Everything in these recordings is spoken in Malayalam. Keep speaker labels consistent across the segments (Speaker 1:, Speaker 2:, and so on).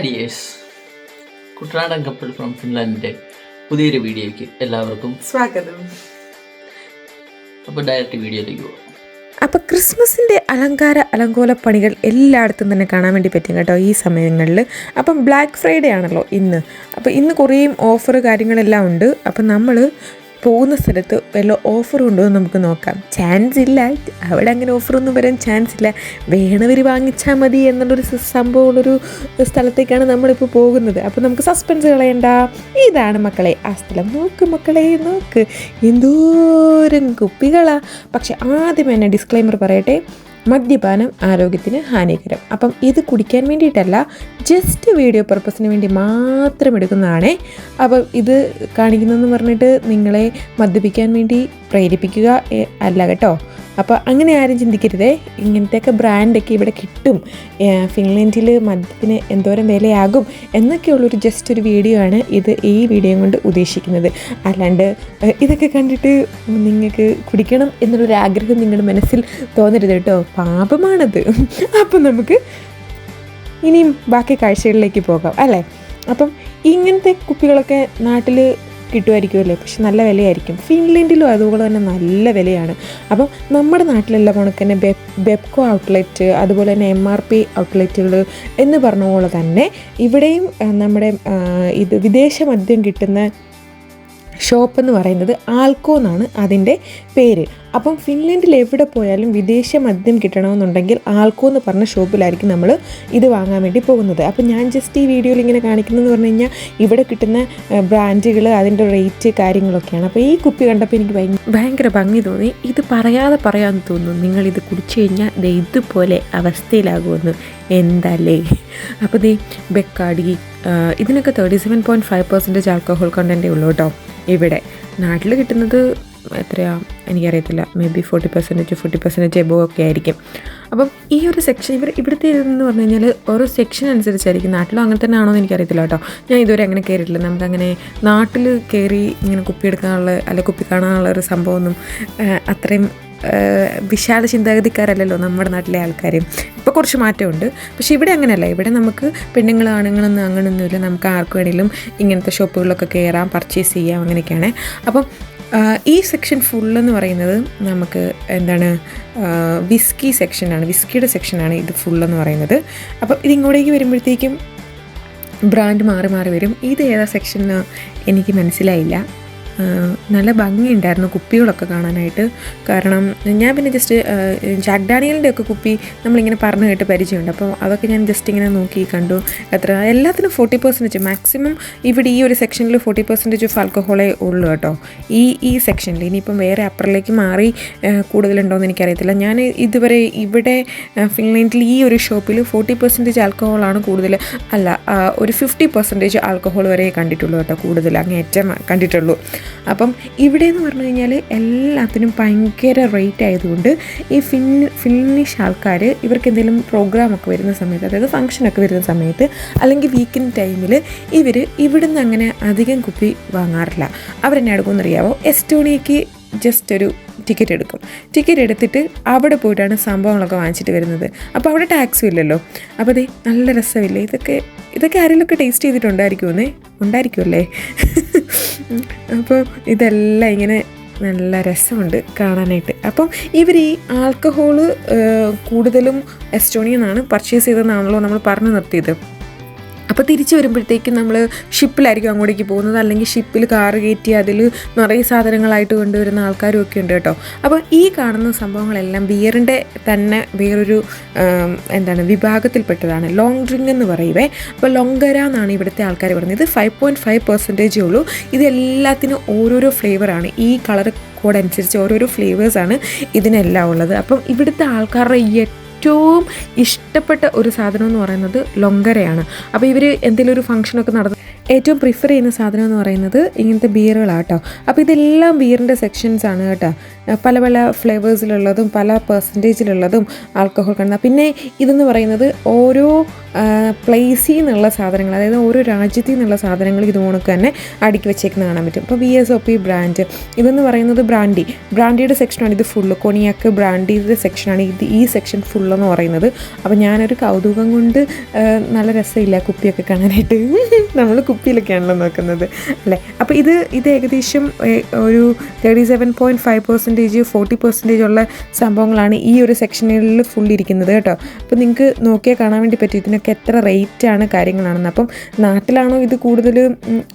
Speaker 1: ഡിയേഴ്സ് കുട്ടനാടൻ കപ്പിൾ ഫ്രം ഫിൻലാൻഡിന്റെ പുതിയൊരു വീഡിയോയ്ക്ക് എല്ലാവർക്കും
Speaker 2: സ്വാഗതം.
Speaker 1: അപ്പോൾ ഡയറക്റ്റ് വീഡിയോയിലേക്ക് പോകാം
Speaker 2: അപ്പോൾ ക്രിസ്മസിന്റെ അലങ്കാര അലങ്കോല പണികൾ എല്ലായിടത്തും തന്നെ കാണാൻ വേണ്ടി പറ്റും കേട്ടോ ഈ സമയങ്ങളിൽ. അപ്പം ബ്ലാക്ക് ഫ്രൈഡേ ആണല്ലോ ഇന്ന്. അപ്പോൾ ഇന്ന് കുറേ ഓഫർ കാര്യങ്ങളെല്ലാം ഉണ്ട്. അപ്പം നമ്മൾ പോകുന്ന സ്ഥലത്ത് വല്ല ഓഫർ ഉണ്ടോ എന്ന് നമുക്ക് നോക്കാം. ചാൻസ് ഇല്ല. അവിടെ അങ്ങനെ ഓഫറൊന്നും വരാൻ ചാൻസ് ഇല്ല. വേണവർ വാങ്ങിച്ചാൽ മതി എന്നുള്ളൊരു സംഭവമുള്ളൊരു സ്ഥലത്തേക്കാണ് നമ്മളിപ്പോൾ പോകുന്നത്. അപ്പോൾ നമുക്ക് സസ്പെൻസ് കളയണ്ട. ഇതാണ് മക്കളെ ആ സ്ഥലം. നോക്ക് മക്കളെ നോക്ക്. എന്തോരം കുപ്പികളാണ് പക്ഷെ ആദ്യം തന്നെ ഡിസ്ക്ലൈമർ പറയട്ടെ. മദ്യപാനം ആരോഗ്യത്തിന് ഹാനികരം. അപ്പം ഇത് കുടിക്കാൻ വേണ്ടിയിട്ടല്ല ജസ്റ്റ് വീഡിയോ പർപ്പസിന് വേണ്ടി മാത്രം എടുക്കുന്നതാണ്. അപ്പം ഇത് കാണിക്കുന്നതെന്ന് പറഞ്ഞിട്ട് നിങ്ങളെ മദ്യപിക്കാൻ വേണ്ടി പ്രേരിപ്പിക്കുക അല്ല കേട്ടോ. അപ്പോൾ അങ്ങനെ ആരും ചിന്തിക്കരുതേ. ഇങ്ങനത്തെയൊക്കെ ബ്രാൻഡൊക്കെ ഇവിടെ കിട്ടും. ഫിൻലൻഡിൽ മദ്യത്തിന് എന്തോരം വിലയാകും എന്നൊക്കെയുള്ളൊരു ജസ്റ്റ് ഒരു വീഡിയോ ആണ് ഇത് ഈ വീഡിയോ കൊണ്ട് ഉദ്ദേശിക്കുന്നത്. അല്ലാണ്ട് ഇതൊക്കെ കണ്ടിട്ട് നിങ്ങൾക്ക് കുടിക്കണം എന്നുള്ളൊരു ആഗ്രഹം നിങ്ങളുടെ മനസ്സിൽ തോന്നരുത് കേട്ടോ. പാപമാണത്. അപ്പം നമുക്ക് ഇനിയും ബാക്കി കാഴ്ചകളിലേക്ക് പോകാം അല്ലേ? അപ്പം ഇങ്ങനത്തെ കുപ്പികളൊക്കെ നാട്ടിൽ കിട്ടുമായിരിക്കുമല്ലേ? പക്ഷെ നല്ല വിലയായിരിക്കും. ഫിൻലൻഡിലും അതുപോലെ തന്നെ നല്ല വിലയാണ്. അപ്പം നമ്മുടെ നാട്ടിലെല്ലാം കണക്ക് തന്നെ ബെപ് ബെപ്കോ ഔട്ട്ലെറ്റ് അതുപോലെ തന്നെ എം ആർ പി ഔട്ട്ലെറ്റുകൾ എന്ന് പറഞ്ഞ പോലെ തന്നെ ഇവിടെയും നമ്മുടെ ഇത് വിദേശ മദ്യം കിട്ടുന്ന ഷോപ്പ് എന്ന് പറയുന്നത് ആൽക്കോ എന്നാണ് അതിന്റെ പേര്. അപ്പം ഫിൻലൻഡിൽ എവിടെ പോയാലും വിദേശ മദ്യം കിട്ടണമെന്നുണ്ടെങ്കിൽ ആൽക്കോ എന്ന് പറഞ്ഞ ഷോപ്പിലായിരിക്കും നമ്മൾ ഇത് വാങ്ങാൻ വേണ്ടി പോകുന്നത്. അപ്പം ഞാൻ ജസ്റ്റ് ഈ വീഡിയോയിൽ ഇങ്ങനെ കാണിക്കുന്നതെന്ന് പറഞ്ഞു കഴിഞ്ഞാൽ ഇവിടെ കിട്ടുന്ന ബ്രാൻഡുകൾ അതിന്റെ റേറ്റ് കാര്യങ്ങളൊക്കെയാണ്. അപ്പോൾ ഈ കുപ്പി കണ്ടപ്പോൾ എനിക്ക് ഭയങ്കര ഭംഗി തോന്നി. ഇത് പറയാതെ പറയാമെന്ന് തോന്നുന്നു. നിങ്ങൾ ഇത് കുടിച്ചു കഴിഞ്ഞാൽ ഇതുപോലെ അവസ്ഥയിലാകുമെന്ന്. എന്തല്ലേ അപ്പോൾ ദേ ബെക്കാടി ഇതിനൊക്കെ thirty seven point five percentage alcohol കണ്ടന്റേ ഉള്ളൂ കേട്ടോ. ഇവിടെ. നാട്ടിൽ കിട്ടുന്നത് എത്രയാ? എനിക്കറിയത്തില്ല. Maybe forty percentage forty percentage above ഒക്കെ ആയിരിക്കും. അപ്പം ഈ ഒരു സെക്ഷൻ ഇവർ ഇവിടുത്തെ ഇതെന്ന് പറഞ്ഞു കഴിഞ്ഞാൽ ഓരോ സെക്ഷൻ അനുസരിച്ചായിരിക്കും. നാട്ടിലും അങ്ങനെ തന്നെ ആണോ എന്ന് എനിക്കറിയത്തില്ല കേട്ടോ. ഞാൻ ഇതുവരെ അങ്ങനെ കയറിയിട്ടില്ല നമുക്കങ്ങനെ നാട്ടിൽ കയറി ഇങ്ങനെ കുപ്പി എടുക്കാനുള്ള അല്ലെ കുപ്പി കാണാനുള്ള ഒരു സംഭവമൊന്നും അത്രയും വിശാല ചിന്താഗതിക്കാരല്ലല്ലോ നമ്മുടെ നാട്ടിലെ ആൾക്കാർ ഇപ്പോൾ കുറച്ച് മാറ്റമുണ്ട്. പക്ഷേ ഇവിടെ അങ്ങനെയല്ല. ഇവിടെ നമുക്ക് പെണ്ണുങ്ങൾ ആണുങ്ങളൊന്നും അങ്ങനെയൊന്നുമില്ല നമുക്ക് ആർക്ക് വേണമെങ്കിലും ഇങ്ങനത്തെ ഷോപ്പുകളിലൊക്കെ കയറാം പർച്ചേസ് ചെയ്യാം അങ്ങനെയൊക്കെയാണ്. അപ്പം ഈ സെക്ഷൻ ഫുള്ളെന്ന് പറയുന്നത് നമുക്ക് എന്താണ് വിസ്കി സെക്ഷനാണ്. വിസ്കിയുടെ സെക്ഷനാണ് ഇത് ഫുള്ളെന്ന് പറയുന്നത്. അപ്പം ഇതിങ്ങോട്ടേക്ക് വരുമ്പോഴത്തേക്കും ബ്രാൻഡ് മാറി മാറി വരും. ഇത് ഏതാ സെക്ഷൻ എന്ന് എനിക്ക് മനസ്സിലായില്ല. നല്ല ഭംഗിയുണ്ടായിരുന്നു കുപ്പികളൊക്കെ കാണാനായിട്ട്. കാരണം ഞാൻ പിന്നെ ജസ്റ്റ് ജാക്ക് ഡാനിയലിന്റെ ഒക്കെ കുപ്പി നമ്മളിങ്ങനെ പറഞ്ഞു കേട്ട് പരിചയമുണ്ട്. അപ്പോൾ അതൊക്കെ ഞാൻ ജസ്റ്റ് ഇങ്ങനെ നോക്കി കണ്ടു. എത്ര എല്ലാത്തിനും ഫോർട്ടി പെർസെന്റേജ് മാക്സിമം ഇവിടെ ഈ ഒരു സെക്ഷനിൽ ഫോർട്ടി പെർസെന്റേജ് ഓഫ് ആൽക്കഹോളേ ഉള്ളൂ കേട്ടോ. ഈ ഈ സെക്ഷനിൽ ഇനിയിപ്പം വേറെ അപ്പറിലേക്ക് മാറി കൂടുതലുണ്ടോ കൂടുതലുണ്ടോയെന്ന് എനിക്കറിയത്തില്ല. ഞാൻ ഇതുവരെ ഇവിടെ ഫിൻലാൻഡിൽ ഈ ഒരു ഷോപ്പിൽ ഫോർട്ടി പെർസെന്റേജ് ആൽക്കഹോളാണ് കൂടുതൽ. അല്ല ഒരു ഫിഫ്റ്റി പെർസെന്റേജ് ആൽക്കഹോൾ വരെ കണ്ടിട്ടുള്ളൂ കേട്ടോ കൂടുതൽ അങ്ങേറ്റം കണ്ടിട്ടുള്ളൂ. അപ്പം ഇവിടെ എന്ന് പറഞ്ഞു കഴിഞ്ഞാൽ എല്ലാത്തിനും ഭയങ്കര റേറ്റ് ആയതുകൊണ്ട് ഈ ഫിൻ ഫിനിഷ് ആൾക്കാർ ഇവർക്ക് എന്തെങ്കിലും പ്രോഗ്രാമൊക്കെ വരുന്ന സമയത്ത് അതായത് ഫംഗ്ഷനൊക്കെ വരുന്ന സമയത്ത് അല്ലെങ്കിൽ വീക്കെൻഡ് ടൈമിൽ ഇവർ ഇവിടുന്ന് അങ്ങനെ അധികം കുപ്പി വാങ്ങാറില്ല. അവരെന്നെ എടുക്കുമെന്നറിയാവോ? എസ്റ്റോണിയയ്ക്ക് ജസ്റ്റ് ഒരു ടിക്കറ്റ് എടുക്കും. ടിക്കറ്റ് എടുത്തിട്ട് അവിടെ പോയിട്ടാണ് സംഭവങ്ങളൊക്കെ വാങ്ങിച്ചിട്ട് വരുന്നത്. അപ്പോൾ അവിടെ ടാക്സും ഇല്ലല്ലോ. അപ്പോൾ അതെ നല്ല രസമില്ലേ? ഇതൊക്കെ ഇതൊക്കെ ആരെങ്കിലുമൊക്കെ ടേസ്റ്റ് ചെയ്തിട്ടുണ്ടായിരിക്കുമെന്നേ? ഉണ്ടായിരിക്കുമല്ലേ? അപ്പോൾ ഇതെല്ലാം ഇങ്ങനെ നല്ല രസമുണ്ട് കാണാനായിട്ട്. അപ്പം ഇവർ ഈ ആൽക്കഹോൾ കൂടുതലും എസ്റ്റോണിയിൽ നിന്നാണ് പർച്ചേസ് ചെയ്തതെന്നാണല്ലോ നമ്മൾ പറഞ്ഞു നിർത്തിയത്. അപ്പോൾ തിരിച്ചു വരുമ്പോഴത്തേക്കും നമ്മൾ ഷിപ്പിലായിരിക്കും അങ്ങോട്ടേക്ക് പോകുന്നത്. അല്ലെങ്കിൽ ഷിപ്പിൽ കാറ് കയറ്റി അതിൽ നിറയെ സാധനങ്ങളായിട്ട് കൊണ്ടുവരുന്ന ആൾക്കാരും ഒക്കെ ഉണ്ട് കേട്ടോ. അപ്പോൾ ഈ കാണുന്ന സംഭവങ്ങളെല്ലാം ബിയറിന്റെ തന്നെ വേറൊരു എന്താണ് വിഭാഗത്തിൽപ്പെട്ടതാണ്. ലോങ് ഡ്രിങ്ക് എന്ന് പറയുവേ. അപ്പോൾ ലോങ്കര എന്നാണ് ഇവിടുത്തെ ആൾക്കാർ പറയുന്നത് ഫൈവ് പോയിന്റ് ഫൈവ് പെർസെന്റേജേ ഉള്ളൂ. ഇത് എല്ലാത്തിനും ഓരോരോ ഫ്ലേവറാണ് ഈ കളർ കോഡ് അനുസരിച്ച് ഓരോരോ ഫ്ലേവേഴ്സാണ് ഇതിനെല്ലാം ഉള്ളത്. അപ്പം ഇവിടുത്തെ ആൾക്കാരുടെ ഏറ്റവും ഇഷ്ടപ്പെട്ട ഒരു സാധനം എന്ന് പറയുന്നത് ലൊങ്കരയാണ്. അപ്പോൾ ഇവർ എന്തെങ്കിലും ഒരു ഫംഗ്ഷനൊക്കെ നടന്നു ഏറ്റവും പ്രിഫർ ചെയ്യുന്ന സാധനം എന്ന് പറയുന്നത് ഇങ്ങനത്തെ ബിയറുകളാണ് കേട്ടോ. അപ്പോൾ ഇതെല്ലാം ബിയറിന്റെ സെക്ഷൻസ് ആണ് കേട്ടോ. പല പല ഫ്ലേവേഴ്സിലുള്ളതും പല പെർസെന്റേജിലുള്ളതും ആൽക്കഹോൾ കണ്ട പിന്നെ ഇതെന്ന് പറയുന്നത് ഓരോ പ്ലേസിൽ നിന്നുള്ള സാധനങ്ങൾ അതായത് ഓരോ രാജ്യത്തിൽ നിന്നുള്ള സാധനങ്ങൾ ഇത് തന്നെ അടുക്കി വെച്ചേക്കുന്ന കാണാൻ പറ്റും. ഇപ്പോൾ V S O P brand ഇതെന്ന് പറയുന്നത് ബ്രാൻഡി ബ്രാൻഡിയുടെ സെക്ഷനാണ് ഇത് ഫുള്ള് കൊണിയാക്ക് ബ്രാൻഡിയുടെ സെക്ഷനാണ് ഇത് ഈ സെക്ഷൻ ഫുള്ളെന്ന് പറയുന്നത്. അപ്പോൾ ഞാനൊരു കൗതുകം കൊണ്ട് നല്ല രസമില്ല കുപ്പിയൊക്കെ കാണാനായിട്ട്. നമ്മൾ കുപ്പിയിലൊക്കെയാണല്ലോ നോക്കുന്നത്. അല്ലേ? അപ്പോൾ ഇത് ഇത് ഏകദേശം ഒരു thirty seven point five percentage forty percentage ഉള്ള സംഭവങ്ങളാണ് ഈ ഒരു സെക്ഷനിൽ ഫുൾ കേട്ടോ. അപ്പോൾ നിങ്ങൾക്ക് നോക്കിയാൽ കാണാൻ വേണ്ടി പറ്റും. ഇതിനൊക്കെ എത്ര റേറ്റാണ് കാര്യങ്ങളാണെന്ന്. അപ്പം നാട്ടിലാണോ ഇത് കൂടുതൽ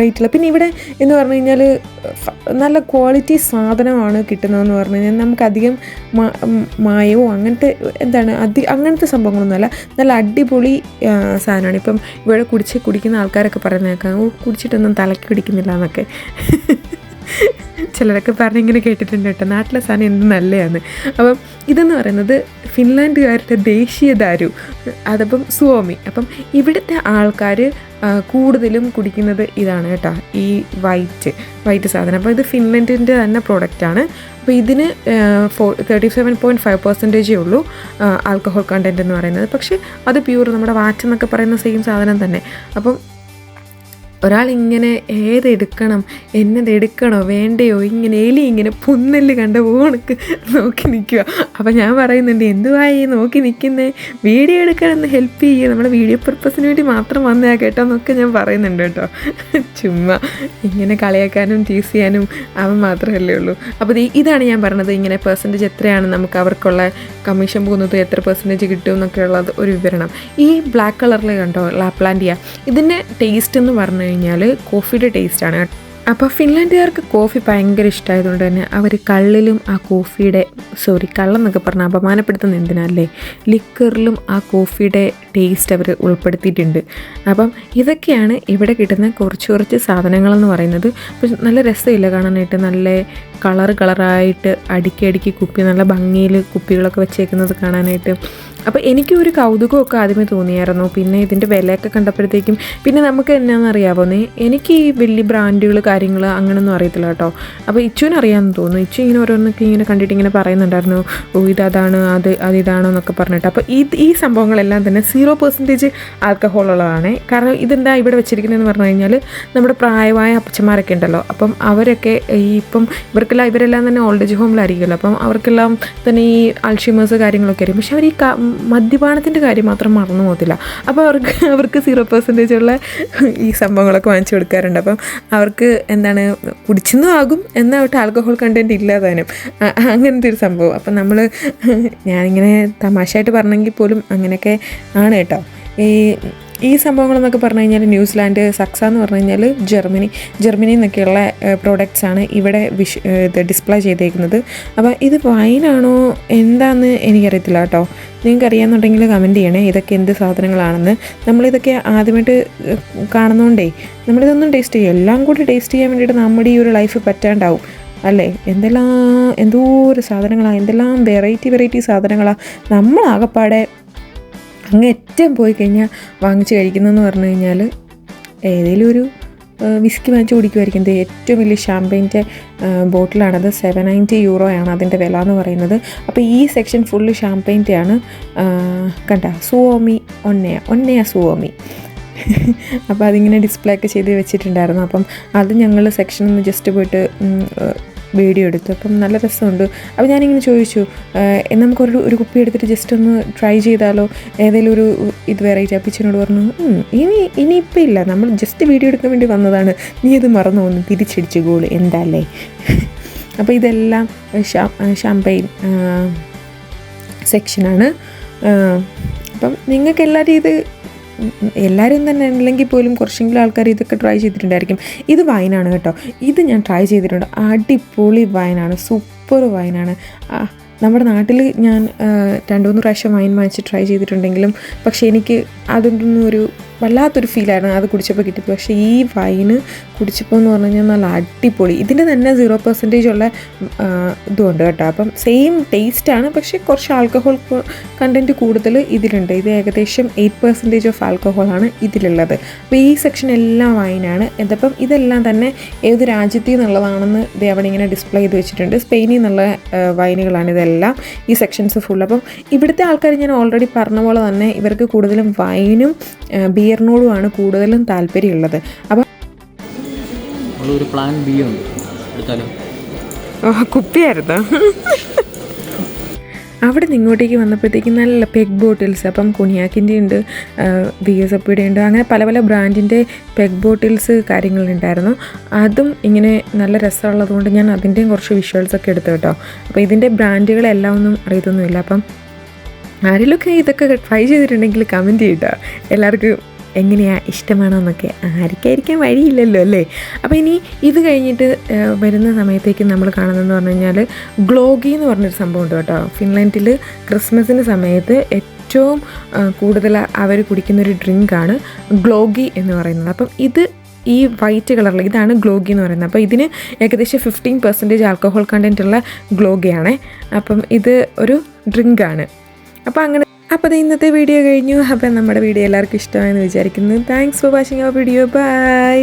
Speaker 2: റേറ്റുള്ള പിന്നെ ഇവിടെ എന്ന് പറഞ്ഞു കഴിഞ്ഞാൽ നല്ല ക്വാളിറ്റി സാധനമാണ് കിട്ടുന്നതെന്ന് പറഞ്ഞു കഴിഞ്ഞാൽ നമുക്കധികം മായവും അങ്ങനത്തെ എന്താണ് അധി അങ്ങനത്തെ സംഭവങ്ങളൊന്നുമല്ല. നല്ല അടിപൊളി സാധനമാണ്. ഇപ്പം ഇവിടെ കുടിച്ച് കുടിക്കുന്ന ആൾക്കാരൊക്കെ പറയുന്നേക്കാം ഓ കുടിച്ചിട്ടൊന്നും തലയ്ക്ക് പിടിക്കുന്നില്ല എന്നൊക്കെ. ചിലരൊക്കെ പറഞ്ഞിങ്ങനെ കേട്ടിട്ടുണ്ട് കേട്ടോ. നാട്ടിലെ സാധനം എന്ത് നല്ലതാണ് അപ്പം ഇതെന്ന് പറയുന്നത് ഫിൻലാൻഡുകാരുടെ ദേശീയ ദാരു അതപ്പം സുവോമി. അപ്പം ഇവിടുത്തെ ആൾക്കാർ കൂടുതലും കുടിക്കുന്നത് ഇതാണ് കേട്ടോ ഈ വൈറ്റ് വൈറ്റ് സാധനം. അപ്പോൾ ഇത് ഫിൻലൻഡിന്റെ തന്നെ പ്രോഡക്റ്റാണ് അപ്പോൾ ഇതിന് ഫോ തേർട്ടി സെവൻ പോയിന്റ് ഫൈവ് പെർസെന്റേജേ ഉള്ളൂ ആൽക്കഹോൾ കണ്ടന്റ് എന്ന് പറയുന്നത്. പക്ഷേ അത് പ്യൂർ നമ്മുടെ വാറ്റ് എന്നൊക്കെ പറയുന്ന സെയിം സാധനം തന്നെ. അപ്പം ഒരാൾ ഇങ്ങനെ ഏതെടുക്കണം എന്നതെടുക്കണോ വേണ്ടയോ ഇങ്ങനെ എലി ഇങ്ങനെ പുന്നൽ കണ്ട പോണക്ക് നോക്കി നിൽക്കുക അപ്പം ഞാൻ പറയുന്നുണ്ട് എന്തുവായി നോക്കി നിൽക്കുന്നേ വീഡിയോ എടുക്കാനൊന്ന് ഹെൽപ്പ് ചെയ്യുക നമ്മുടെ വീഡിയോ പർപ്പസിന് വേണ്ടി മാത്രം വന്നതാ കേട്ടോ എന്നൊക്കെ ഞാൻ പറയുന്നുണ്ട് കേട്ടോ. ചുമ്മാ ഇങ്ങനെ കളിയാക്കാനും ടീസ് ചെയ്യാനും അവൻ മാത്രമല്ലേ ഉള്ളൂ. അപ്പോൾ ഇതാണ് ഞാൻ പറഞ്ഞത് ഇങ്ങനെ പെർസെന്റേജ് എത്രയാണ് നമുക്ക് അവർക്കുള്ള കമ്മീഷൻ പോകുന്നത് എത്ര പെർസെന്റേജ് കിട്ടും എന്നൊക്കെ ഉള്ളത് ഒരു വിവരണം. ഈ ബ്ലാക്ക് കളറിൽ കണ്ടോ ലാപ്ലാൻഡിയ ഇതിന്റെ ടേസ്റ്റ് എന്ന് പറഞ്ഞു കഴിഞ്ഞാൽ കോഫിയുടെ ടേസ്റ്റാണ്. അപ്പോൾ ഫിൻലാൻഡുകാർക്ക് കോഫി ഭയങ്കര ഇഷ്ടമായതുകൊണ്ട് തന്നെ അവർ കള്ളിലും ആ കോഫിയുടെ സോറി കള്ളെന്നൊക്കെ പറഞ്ഞാൽ അപമാനപ്പെടുത്തുന്ന എന്തിനല്ലേ? ലിക്കറിലും ആ കോഫിയുടെ ടേസ്റ്റ് അവർ ഉൾപ്പെടുത്തിയിട്ടുണ്ട്. അപ്പം ഇതൊക്കെയാണ് ഇവിടെ കിട്ടുന്ന കുറച്ച് കുറച്ച് സാധനങ്ങളെന്ന് പറയുന്നത്. നല്ല രസമില്ല കാണാനായിട്ട്. നല്ല കളർ കളറായിട്ട് അടുക്കി അടുക്കി കുപ്പി നല്ല ഭംഗിയിൽ കുപ്പികളൊക്കെ വെച്ചേക്കുന്നത് കാണാനായിട്ട്. അപ്പോൾ എനിക്ക് ഒരു കൗതുകമൊക്കെ ആദ്യമേ തോന്നിയായിരുന്നു. പിന്നെ ഇതിന്റെ വിലയൊക്കെ കണ്ടപ്പോഴത്തേക്കും പിന്നെ നമുക്ക് നീ എനിക്ക് ഈ വലിയ ബ്രാൻഡുകൾ കാര്യങ്ങൾ അങ്ങനെയൊന്നും അറിയത്തില്ല കേട്ടോ. അപ്പോൾ ഇച്ചുവിന് അറിയാമെന്ന് തോന്നുന്നു. ഇച്ചു ഇങ്ങനെ ഓരോന്നൊക്കെ ഇങ്ങനെ കണ്ടിട്ട് ഇങ്ങനെ പറയുന്നുണ്ടായിരുന്നു. ഓ ഇത് അതാണ് അത് അത് ഇതാണോ എന്നൊക്കെ പറഞ്ഞിട്ട്. അപ്പോൾ ഇത് ഈ സംഭവങ്ങളെല്ലാം തന്നെ സീറോ പെർസെന്റേജ് ആൽക്കഹോൾ ഉള്ളതാണ് കാരണം ഇതെന്താ ഇവിടെ വെച്ചിരിക്കുന്നതെന്ന് പറഞ്ഞു കഴിഞ്ഞാൽ നമ്മുടെ പ്രായമായ അപ്പച്ചന്മാരൊക്കെ ഉണ്ടല്ലോ. അപ്പം അവരൊക്കെ ഈ ഇപ്പം ഇവർക്കെല്ലാം ഇവരെല്ലാം തന്നെ ഓൾഡ് ഏജ് ഹോമിലായിരിക്കുമല്ലോ. അപ്പം അവർക്കെല്ലാം തന്നെ ഈ അൾഷിമേഴ്സ് കാര്യങ്ങളൊക്കെ ആയിരിക്കും. പക്ഷെ അവർ ഈ മദ്യപാനത്തിന്റെ കാര്യം മാത്രം മറന്നു പോകത്തില്ല. അപ്പോൾ അവർക്ക് അവർക്ക് സീറോ പെർസെന്റേജ് ഉള്ള ഈ സംഭവങ്ങളൊക്കെ വാങ്ങിച്ചു കൊടുക്കാറുണ്ട്. അപ്പം അവർക്ക് എന്താണ് കുടിച്ചെന്നും ആകും എന്നാൽ ഒട്ട് ആൽക്കഹോൾ കണ്ടന്റ് ഇല്ലാതാനും. അങ്ങനത്തെ ഒരു സംഭവം. അപ്പം നമ്മൾ ഞാനിങ്ങനെ തമാശയായിട്ട് പറഞ്ഞെങ്കിൽ പോലും അങ്ങനെയൊക്കെ ആണ് കേട്ടോ. ഈ ഈ സംഭവങ്ങളെന്നൊക്കെ പറഞ്ഞു കഴിഞ്ഞാൽ ന്യൂസിലാൻഡ് സക്സ എന്ന് പറഞ്ഞു കഴിഞ്ഞാൽ ജർമ്മനി ജർമ്മനി എന്നൊക്കെയുള്ള പ്രോഡക്റ്റ്സ് ആണ് ഇവിടെ വിഷ് ഇത് ഡിസ്പ്ലേ ചെയ്തേക്കുന്നത്. അപ്പോൾ ഇത് വൈനാണോ എന്താണെന്ന് എനിക്കറിയത്തില്ല കേട്ടോ. നിങ്ങൾക്ക് അറിയാമെന്നുണ്ടെങ്കിൽ കമന്റ് ചെയ്യണേ ഇതൊക്കെ എന്ത് സാധനങ്ങളാണെന്ന്. നമ്മളിതൊക്കെ ആദ്യമായിട്ട് കാണുന്നതുകൊണ്ടേ നമ്മളിതൊന്നും ടേസ്റ്റ് ചെയ്യും എല്ലാം കൂടി ടേസ്റ്റ് ചെയ്യാൻ വേണ്ടിയിട്ട് നമ്മുടെ ഈ ഒരു ലൈഫ് പറ്റാണ്ടാവും അല്ലേ? എന്തെല്ലാം എന്തോ ഒരു സാധനങ്ങളാണ് എന്തെല്ലാം വെറൈറ്റി വെറൈറ്റി സാധനങ്ങളാണ് നമ്മളാകപ്പാടെ അങ്ങ് ഏറ്റവും പോയി കഴിഞ്ഞാൽ വാങ്ങിച്ച് കഴിക്കുന്നതെന്ന് പറഞ്ഞു കഴിഞ്ഞാൽ ഏതെങ്കിലും ഒരു വിസ്കി വാങ്ങിച്ച് കുടിക്കുമായിരിക്കും ഇത് ഏറ്റവും വലിയ ഷാമ്പയിന്റെ ബോട്ടിലാണത് സെവൻ നയന്റി യൂറോ ആണ് അതിന്റെ വില എന്ന് പറയുന്നത്. അപ്പോൾ ഈ സെക്ഷൻ ഫുള്ള് ഷാമ്പയിന്റെ ആണ് കണ്ട സുവോമി ഒന്നയ ഒന്നയ സുവോമി. അപ്പോൾ അതിങ്ങനെ ഡിസ്പ്ലേ ഒക്കെ ചെയ്ത് വെച്ചിട്ടുണ്ടായിരുന്നു. അപ്പം അത് ഞങ്ങൾ സെക്ഷൻ ഒന്ന് ജസ്റ്റ് പോയിട്ട് വീഡിയോ എടുത്തു. അപ്പം നല്ല രസമുണ്ട്. അപ്പോൾ ഞാനിങ്ങനെ ചോദിച്ചു നമുക്കൊരു ഒരു കുപ്പി എടുത്തിട്ട് ജസ്റ്റ് ഒന്ന് ട്രൈ ചെയ്താലോ? ഏതെങ്കിലും ഒരു ഇത് വെറൈറ്റി അപ്പിച്ചനോട് പറഞ്ഞു "ഉം, ഇനി ഇനിയിപ്പോൾ ഇല്ല. നമ്മൾ ജസ്റ്റ് വീഡിയോ എടുക്കാൻ വേണ്ടി വന്നതാണ്. നീ അത് മറന്നു പോകുന്നു തിരിച്ചടിച്ച് ഗോൾ എന്താല്ലേ? അപ്പോൾ ഇതെല്ലാം ഷാമ്പയിൻ സെക്ഷനാണ് അപ്പം നിങ്ങൾക്ക് എല്ലാവരും ഇത് എല്ലാവരും തന്നെ അല്ലെങ്കിൽ പോലും കുറച്ചെങ്കിലും ആൾക്കാർ ഇതൊക്കെ ട്രൈ ചെയ്തിട്ടുണ്ടായിരിക്കും. ഇത് വൈനാണ് കേട്ടോ. ഇത് ഞാൻ ട്രൈ ചെയ്തിട്ടുണ്ട്. അടിപൊളി വൈനാണ് സൂപ്പർ വൈനാണ് നമ്മുടെ നാട്ടിൽ ഞാൻ രണ്ട് മൂന്ന് പ്രാവശ്യം വൈൻ വാങ്ങിച്ച് ട്രൈ ചെയ്തിട്ടുണ്ടെങ്കിലും പക്ഷേ എനിക്ക് അതിന്റെ ഒന്നും ഒരു വല്ലാത്തൊരു ഫീലായിരുന്നു അത് കുടിച്ചപ്പോൾ കിട്ടി പക്ഷേ ഈ വൈന് കുടിച്ചപ്പോൾ എന്ന് പറഞ്ഞു കഴിഞ്ഞാൽ നല്ല അടിപൊളി. ഇതിന്റെ തന്നെ സീറോ പെർസെന്റേജ് ഉള്ള ഇതുണ്ട് കേട്ടോ. അപ്പം സെയിം ടേസ്റ്റാണ് പക്ഷേ കുറച്ച് ആൽക്കഹോൾ കണ്ടന്റ് കൂടുതൽ ഇതിലുണ്ട്. ഇത് ഏകദേശം എയ്റ്റ് പെർസെന്റേജ് ഓഫ് ആൽക്കഹോളാണ് ഇതിലുള്ളത്. അപ്പോൾ ഈ സെക്ഷൻ എല്ലാം വൈനാണ് എന്തപ്പം ഇതെല്ലാം തന്നെ ഏത് രാജ്യത്തിൽ നിന്നുള്ളതാണെന്ന് ഇത് അവിടെ ഇങ്ങനെ ഡിസ്പ്ലേ ചെയ്ത് വെച്ചിട്ടുണ്ട്. സ്പെയിനിൽ നിന്നുള്ള വൈനുകളാണ് ഇതെല്ലാം ഈ സെക്ഷൻസ് ഫുൾ അപ്പം ഇവിടുത്തെ ആൾക്കാർ ഞാൻ ഓൾറെഡി പറഞ്ഞ പോലെ തന്നെ ഇവർക്ക് കൂടുതലും വൈനും ആ, ബിയറിനോടുമാണ് കൂടുതലും താല്പര്യമുള്ളത്. അപ്പം
Speaker 1: ഒരു പ്ലാൻ ബി ഉണ്ട്. എടുത്താലോ?
Speaker 2: കുപ്പിയായിരുന്നു? അവിടെ നിന്ന് ഇങ്ങോട്ടേക്ക് വന്നപ്പോഴത്തേക്ക് നല്ല പെഗ് ബോട്ടിൽസ് അപ്പം കുണിയാക്കിന്റെ ഉണ്ട് വി എസ് എപ്പിയുടെ ഉണ്ട് അങ്ങനെ പല പല ബ്രാൻഡിന്റെ പെഗ് ബോട്ടിൽസ് കാര്യങ്ങളുണ്ടായിരുന്നു. അതും ഇങ്ങനെ നല്ല രസമുള്ളതുകൊണ്ട് ഞാൻ അതിന്റെയും കുറച്ച് വിഷ്വൽസ് ഒക്കെ എടുത്തു കേട്ടോ. അപ്പോൾ ഇതിന്റെ ബ്രാൻഡുകളെല്ലാം ഒന്നും അറിയത്തൊന്നുമില്ല. അപ്പം ആരെങ്കിലുമൊക്കെ ഇതൊക്കെ ട്രൈ ചെയ്തിട്ടുണ്ടെങ്കിൽ കമന്റ് ചെയ്യട്ടോ എല്ലാവർക്കും എങ്ങനെയാണ് ഇഷ്ടമാണോ എന്നൊക്കെ ആർക്കായിരിക്കാൻ വഴിയില്ലല്ലോ അല്ലേ? അപ്പോൾ ഇനി ഇത് കഴിഞ്ഞിട്ട് വരുന്ന സമയത്തേക്ക് നമ്മൾ കാണുന്നതെന്ന് പറഞ്ഞു കഴിഞ്ഞാൽ ഗ്ലോഗി എന്ന് പറഞ്ഞൊരു സംഭവം ഉണ്ട് കേട്ടോ. ഫിൻലൻഡിൽ ക്രിസ്മസിന്റെ സമയത്ത് ഏറ്റവും കൂടുതൽ അവർ കുടിക്കുന്നൊരു ഡ്രിങ്കാണ് ഗ്ലോഗി എന്ന് പറയുന്നത്. അപ്പം ഇത് ഈ വൈറ്റ് കളറിൽ ഇതാണ് ഗ്ലോഗി എന്ന് പറയുന്നത്. അപ്പോൾ ഇതിന് ഏകദേശം ഫിഫ്റ്റീൻ പെർസെന്റേജ് ആൽക്കഹോൾ കണ്ടന്റുള്ള ഗ്ലോഗിയാണ്. അപ്പം ഇത് ഒരു ഡ്രിങ്കാണ്. അപ്പോൾ അങ്ങനെ അപ്പോൾ ഇന്നത്തെ വീഡിയോ കഴിഞ്ഞു. അപ്പം നമ്മുടെ വീഡിയോ എല്ലാവർക്കും ഇഷ്ടമായെന്ന് വിചാരിക്കുന്നു. Thanks for watching our video bye